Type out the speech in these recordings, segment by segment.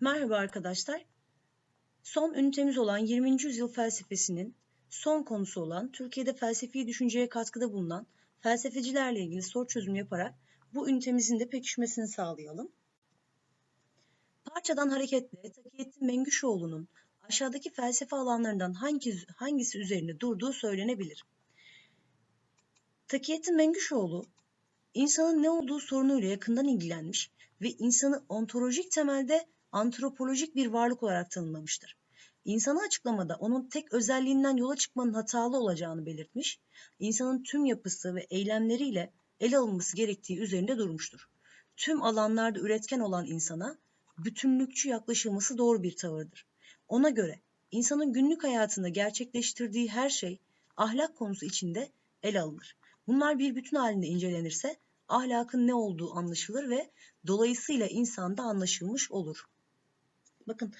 Merhaba arkadaşlar. Son ünitemiz olan 20. yüzyıl felsefesinin son konusu olan Türkiye'de felsefi düşünceye katkıda bulunan felsefecilerle ilgili soru çözüm yaparak bu ünitemizin de pekişmesini sağlayalım. Parçadan hareketle Takiyettin Mengüşoğlu'nun aşağıdaki felsefe alanlarından hangisi, hangisi üzerine durduğu söylenebilir. Takiyettin Mengüşoğlu, insanın ne olduğu sorunuyla yakından ilgilenmiş ve insanı ontolojik temelde antropolojik bir varlık olarak tanımlamıştır. İnsanı açıklamada onun tek özelliğinden yola çıkmanın hatalı olacağını belirtmiş, insanın tüm yapısı ve eylemleriyle ele alınması gerektiği üzerinde durmuştur. Tüm alanlarda üretken olan insana bütünlükçü yaklaşılması doğru bir tavırdır. Ona göre insanın günlük hayatında gerçekleştirdiği her şey ahlak konusu içinde ele alınır. Bunlar bir bütün halinde incelenirse ahlakın ne olduğu anlaşılır ve dolayısıyla insanda anlaşılmış olur. Bakın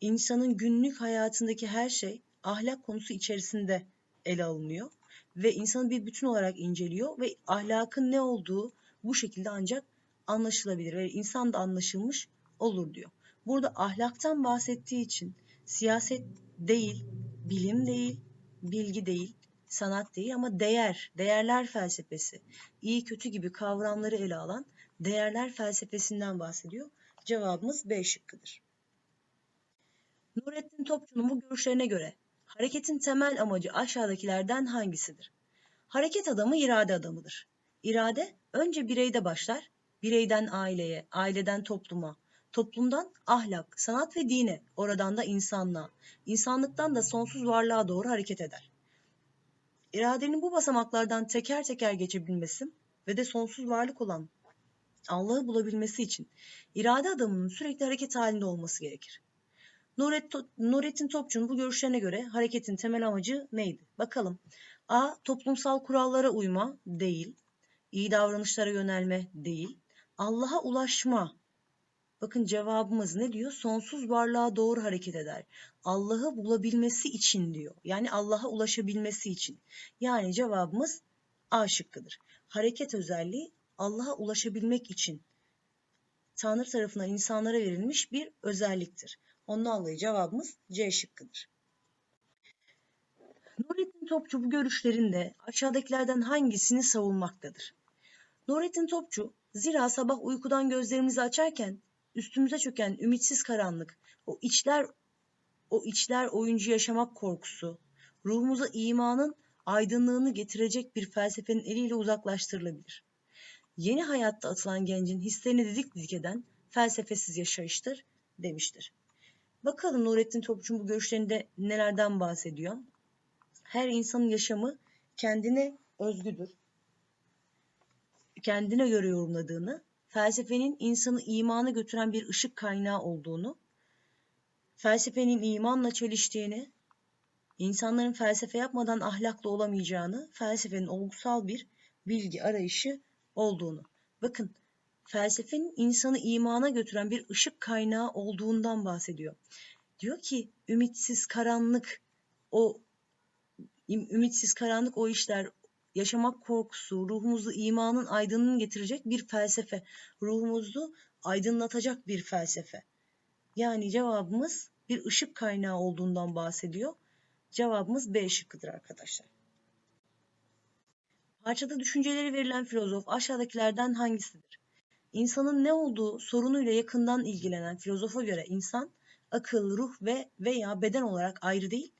insanın günlük hayatındaki her şey ahlak konusu içerisinde ele alınıyor ve insanı bir bütün olarak inceliyor ve ahlakın ne olduğu bu şekilde ancak anlaşılabilir ve insan da anlaşılmış olur diyor. Burada ahlaktan bahsettiği için siyaset değil, bilim değil, bilgi değil, sanat değil ama değer, değerler felsefesi, iyi kötü gibi kavramları ele alan değerler felsefesinden bahsediyor. Cevabımız B şıkkıdır. Nurettin Topçu'nun bu görüşlerine göre hareketin temel amacı aşağıdakilerden hangisidir? Hareket adamı irade adamıdır. İrade önce bireyde başlar, bireyden aileye, aileden topluma, toplumdan ahlak, sanat ve dine, oradan da insanlığa, insanlıktan da sonsuz varlığa doğru hareket eder. İradenin bu basamaklardan teker teker geçebilmesi ve de sonsuz varlık olan Allah'ı bulabilmesi için irade adamının sürekli hareket halinde olması gerekir. Nurettin Topçu'nun bu görüşlerine göre hareketin temel amacı neydi? Bakalım. A. Toplumsal kurallara uyma değil. İyi davranışlara yönelme değil. Allah'a ulaşma. Bakın cevabımız ne diyor? Sonsuz varlığa doğru hareket eder. Allah'ı bulabilmesi için diyor. Yani Allah'a ulaşabilmesi için. Yani cevabımız A şıkkıdır. Hareket özelliği Allah'a ulaşabilmek için Tanrı tarafından insanlara verilmiş bir özelliktir. Ondan dolayı cevabımız C şıkkıdır. Nurettin Topçu bu görüşlerinde aşağıdakilerden hangisini savunmaktadır? Nurettin Topçu, zira sabah uykudan gözlerimizi açarken üstümüze çöken ümitsiz karanlık, o içler o içler oyuncu yaşamak korkusu, ruhumuza imanın aydınlığını getirecek bir felsefenin eliyle uzaklaştırılabilir yeni hayatta atılan gencin hislerini didik didik eden felsefesiz yaşayıştır demiştir. Bakalım Nurettin Topçu'nun bu görüşlerinde nelerden bahsediyor? Her insanın yaşamı kendine özgüdür. Kendine göre yorumladığını, felsefenin insanı imana götüren bir ışık kaynağı olduğunu, felsefenin imanla çeliştiğini, insanların felsefe yapmadan ahlaklı olamayacağını, felsefenin olgusal bir bilgi arayışı olduğunu. Bakın felsefenin insanı imana götüren bir ışık kaynağı olduğundan bahsediyor. Diyor ki ümitsiz karanlık o ümitsiz karanlık o işler yaşamak korkusu, ruhumuzu imanın aydınlığını getirecek bir felsefe, ruhumuzu aydınlatacak bir felsefe. Yani cevabımız bir ışık kaynağı olduğundan bahsediyor. Cevabımız B şıkkıdır arkadaşlar. Parçada düşünceleri verilen filozof aşağıdakilerden hangisidir? İnsanın ne olduğu sorunuyla yakından ilgilenen filozofa göre insan akıl, ruh ve veya beden olarak ayrı değil,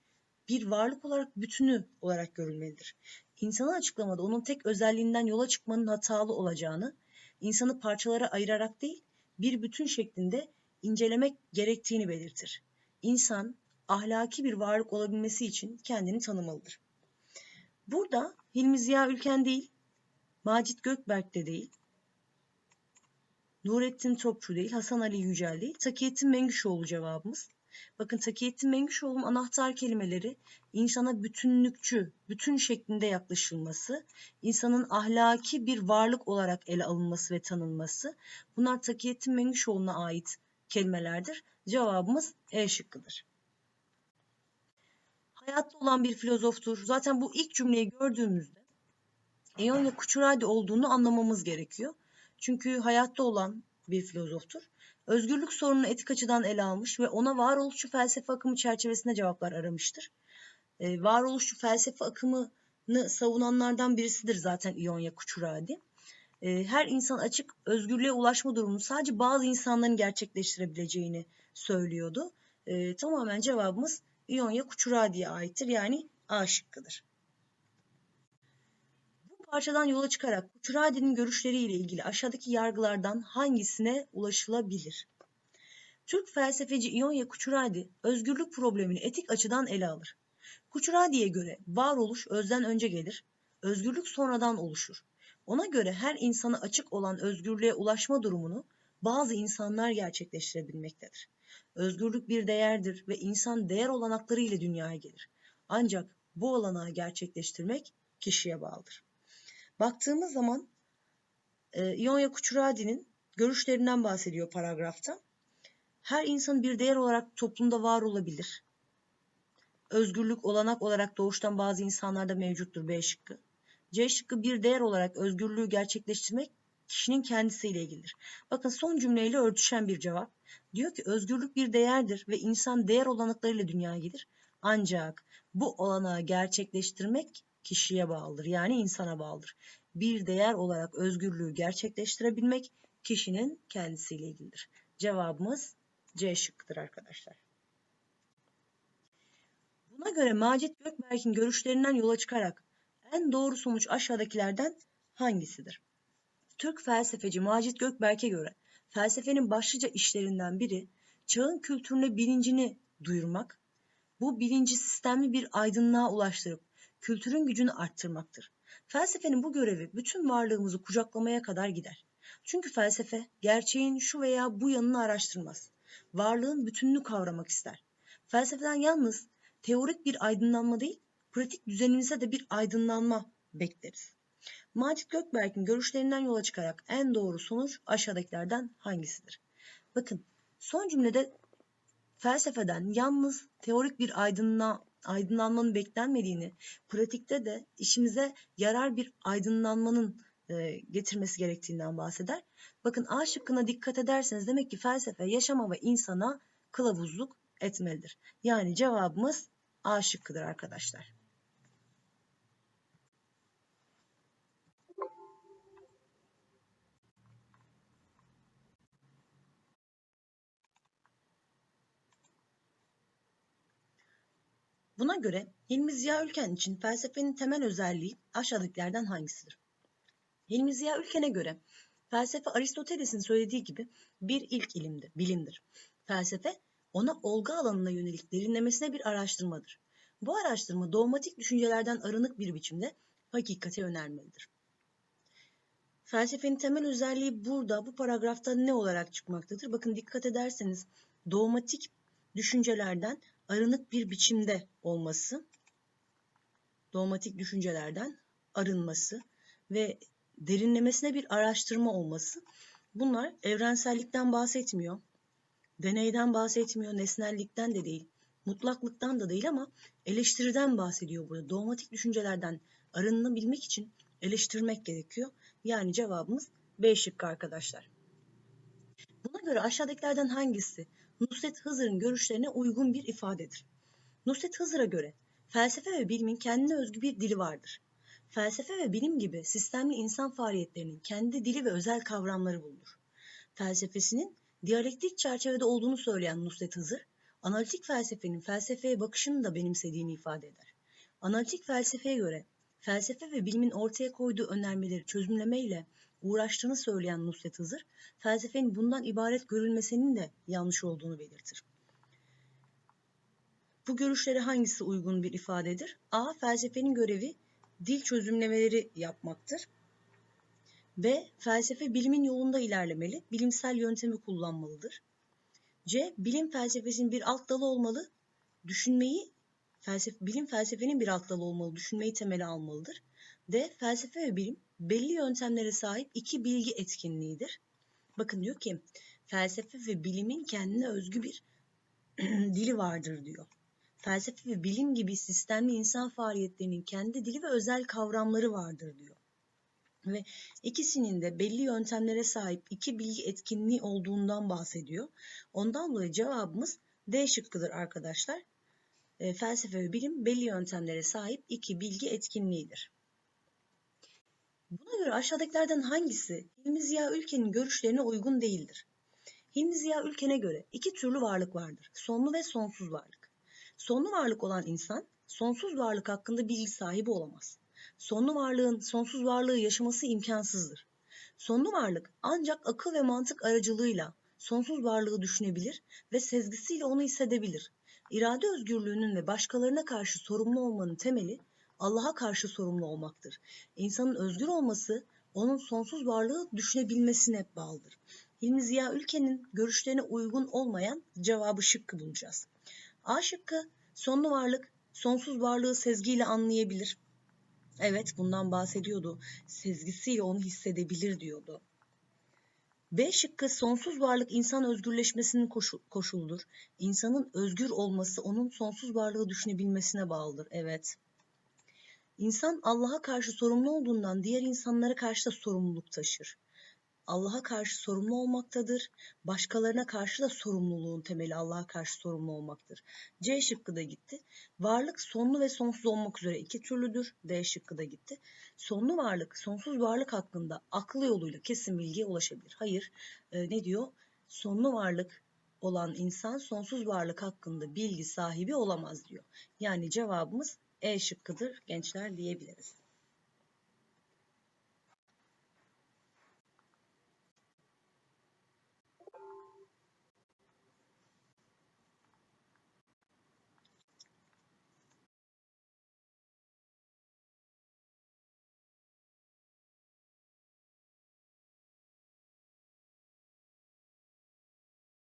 bir varlık olarak bütünü olarak görülmelidir. İnsanı açıklamada onun tek özelliğinden yola çıkmanın hatalı olacağını, insanı parçalara ayırarak değil, bir bütün şeklinde incelemek gerektiğini belirtir. İnsan ahlaki bir varlık olabilmesi için kendini tanımalıdır. Burada Hilmi Ziya Ülken değil, Macit Gökberk de değil, Nurettin Topçu değil, Hasan Ali Yücel değil, Takiyettin Mengüşoğlu cevabımız. Bakın Takiyettin Mengüşoğlu'nun anahtar kelimeleri insana bütünlükçü, bütün şeklinde yaklaşılması, insanın ahlaki bir varlık olarak ele alınması ve tanınması. Bunlar Takiyettin Mengüşoğlu'na ait kelimelerdir. Cevabımız E şıkkıdır hayatta olan bir filozoftur. Zaten bu ilk cümleyi gördüğümüzde Eonya Kuchuradi olduğunu anlamamız gerekiyor. Çünkü hayatta olan bir filozoftur. Özgürlük sorununu etik açıdan ele almış ve ona varoluşçu felsefe akımı çerçevesinde cevaplar aramıştır. Ee, varoluşçu felsefe akımını savunanlardan birisidir zaten İonya Kuçuradi. Ee, her insan açık özgürlüğe ulaşma durumunu sadece bazı insanların gerçekleştirebileceğini söylüyordu. Ee, tamamen cevabımız İonya Kuçuradi'ye aittir yani A şıkkıdır. Bu parçadan yola çıkarak Kuçuradi'nin görüşleriyle ilgili aşağıdaki yargılardan hangisine ulaşılabilir? Türk felsefeci İonya Kuçuradi özgürlük problemini etik açıdan ele alır. Kuçuradi'ye göre varoluş özden önce gelir, özgürlük sonradan oluşur. Ona göre her insana açık olan özgürlüğe ulaşma durumunu bazı insanlar gerçekleştirebilmektedir. Özgürlük bir değerdir ve insan değer olanakları ile dünyaya gelir. Ancak bu olanağı gerçekleştirmek kişiye bağlıdır. Baktığımız zaman e, İonya Kuçuradi'nin görüşlerinden bahsediyor paragrafta. Her insan bir değer olarak toplumda var olabilir. Özgürlük olanak olarak doğuştan bazı insanlarda mevcuttur B şıkkı. C şıkkı bir değer olarak özgürlüğü gerçekleştirmek kişinin kendisiyle ilgilidir. Bakın son cümleyle örtüşen bir cevap. Diyor ki özgürlük bir değerdir ve insan değer olanaklarıyla dünyaya gelir. Ancak bu olanağı gerçekleştirmek kişiye bağlıdır. Yani insana bağlıdır. Bir değer olarak özgürlüğü gerçekleştirebilmek kişinin kendisiyle ilgilidir. Cevabımız C şıkkıdır arkadaşlar. Buna göre Macit Gökberk'in görüşlerinden yola çıkarak en doğru sonuç aşağıdakilerden hangisidir? Türk felsefeci Macit Gökberk'e göre felsefenin başlıca işlerinden biri çağın kültürüne bilincini duyurmak, bu bilinci sistemli bir aydınlığa ulaştırıp kültürün gücünü arttırmaktır. Felsefenin bu görevi bütün varlığımızı kucaklamaya kadar gider. Çünkü felsefe gerçeğin şu veya bu yanını araştırmaz. Varlığın bütününü kavramak ister. Felsefeden yalnız teorik bir aydınlanma değil, pratik düzenimize de bir aydınlanma bekleriz. Macit Gökberk'in görüşlerinden yola çıkarak en doğru sonuç aşağıdakilerden hangisidir? Bakın son cümlede felsefeden yalnız teorik bir aydınla, aydınlanmanın beklenmediğini, pratikte de işimize yarar bir aydınlanmanın e, getirmesi gerektiğinden bahseder. Bakın A şıkkına dikkat ederseniz demek ki felsefe yaşama ve insana kılavuzluk etmelidir. Yani cevabımız A şıkkıdır arkadaşlar. Buna göre Hilmi Ziya Ülken için felsefenin temel özelliği aşağıdakilerden hangisidir? Hilmi Ziya Ülken'e göre felsefe Aristoteles'in söylediği gibi bir ilk ilimdir, bilimdir. Felsefe ona olgu alanına yönelik derinlemesine bir araştırmadır. Bu araştırma dogmatik düşüncelerden arınık bir biçimde hakikate önermelidir. Felsefenin temel özelliği burada bu paragrafta ne olarak çıkmaktadır? Bakın dikkat ederseniz dogmatik düşüncelerden arınık bir biçimde olması, dogmatik düşüncelerden arınması ve derinlemesine bir araştırma olması bunlar evrensellikten bahsetmiyor, deneyden bahsetmiyor, nesnellikten de değil, mutlaklıktan da değil ama eleştiriden bahsediyor burada. Dogmatik düşüncelerden arınabilmek için eleştirmek gerekiyor. Yani cevabımız B şıkkı arkadaşlar. Buna göre aşağıdakilerden hangisi Nusret Hızır'ın görüşlerine uygun bir ifadedir? Nusret Hızır'a göre felsefe ve bilimin kendine özgü bir dili vardır. Felsefe ve bilim gibi sistemli insan faaliyetlerinin kendi dili ve özel kavramları bulunur. Felsefesinin diyalektik çerçevede olduğunu söyleyen Nusret Hızır, analitik felsefenin felsefeye bakışını da benimsediğini ifade eder. Analitik felsefeye göre felsefe ve bilimin ortaya koyduğu önermeleri çözümlemeyle uğraştığını söyleyen Nusret Hızır, felsefenin bundan ibaret görülmesinin de yanlış olduğunu belirtir. Bu görüşlere hangisi uygun bir ifadedir? A. Felsefenin görevi dil çözümlemeleri yapmaktır. B. Felsefe bilimin yolunda ilerlemeli, bilimsel yöntemi kullanmalıdır. C. Bilim felsefesinin bir alt dalı olmalı, düşünmeyi, felsefe, bilim felsefenin bir alt dalı olmalı, düşünmeyi temeli almalıdır. D. Felsefe ve bilim belli yöntemlere sahip iki bilgi etkinliğidir. Bakın diyor ki felsefe ve bilimin kendine özgü bir dili vardır diyor. Felsefe ve bilim gibi sistemli insan faaliyetlerinin kendi dili ve özel kavramları vardır diyor. Ve ikisinin de belli yöntemlere sahip iki bilgi etkinliği olduğundan bahsediyor. Ondan dolayı cevabımız D şıkkıdır arkadaşlar. E, felsefe ve bilim belli yöntemlere sahip iki bilgi etkinliğidir. Buna göre aşağıdakilerden hangisi Hilmi Ziya Ülken'in görüşlerine uygun değildir? Hilmi Ziya Ülken'e göre iki türlü varlık vardır. Sonlu ve sonsuz varlık. Sonlu varlık olan insan sonsuz varlık hakkında bilgi sahibi olamaz. Sonlu varlığın sonsuz varlığı yaşaması imkansızdır. Sonlu varlık ancak akıl ve mantık aracılığıyla sonsuz varlığı düşünebilir ve sezgisiyle onu hissedebilir. İrade özgürlüğünün ve başkalarına karşı sorumlu olmanın temeli Allah'a karşı sorumlu olmaktır. İnsanın özgür olması onun sonsuz varlığı düşünebilmesine bağlıdır. Hilmi Ziya Ülken'in görüşlerine uygun olmayan cevabı şıkkı bulacağız. A şıkkı sonlu varlık sonsuz varlığı sezgiyle anlayabilir. Evet bundan bahsediyordu. Sezgisiyle onu hissedebilir diyordu. B şıkkı sonsuz varlık insan özgürleşmesinin koşu, koşuludur. İnsanın özgür olması onun sonsuz varlığı düşünebilmesine bağlıdır. Evet. İnsan Allah'a karşı sorumlu olduğundan diğer insanlara karşı da sorumluluk taşır. Allah'a karşı sorumlu olmaktadır. Başkalarına karşı da sorumluluğun temeli Allah'a karşı sorumlu olmaktır. C şıkkı da gitti. Varlık sonlu ve sonsuz olmak üzere iki türlüdür. D şıkkı da gitti. Sonlu varlık, sonsuz varlık hakkında aklı yoluyla kesin bilgiye ulaşabilir. Hayır, e, ne diyor? Sonlu varlık olan insan sonsuz varlık hakkında bilgi sahibi olamaz diyor. Yani cevabımız E şıkkıdır gençler diyebiliriz.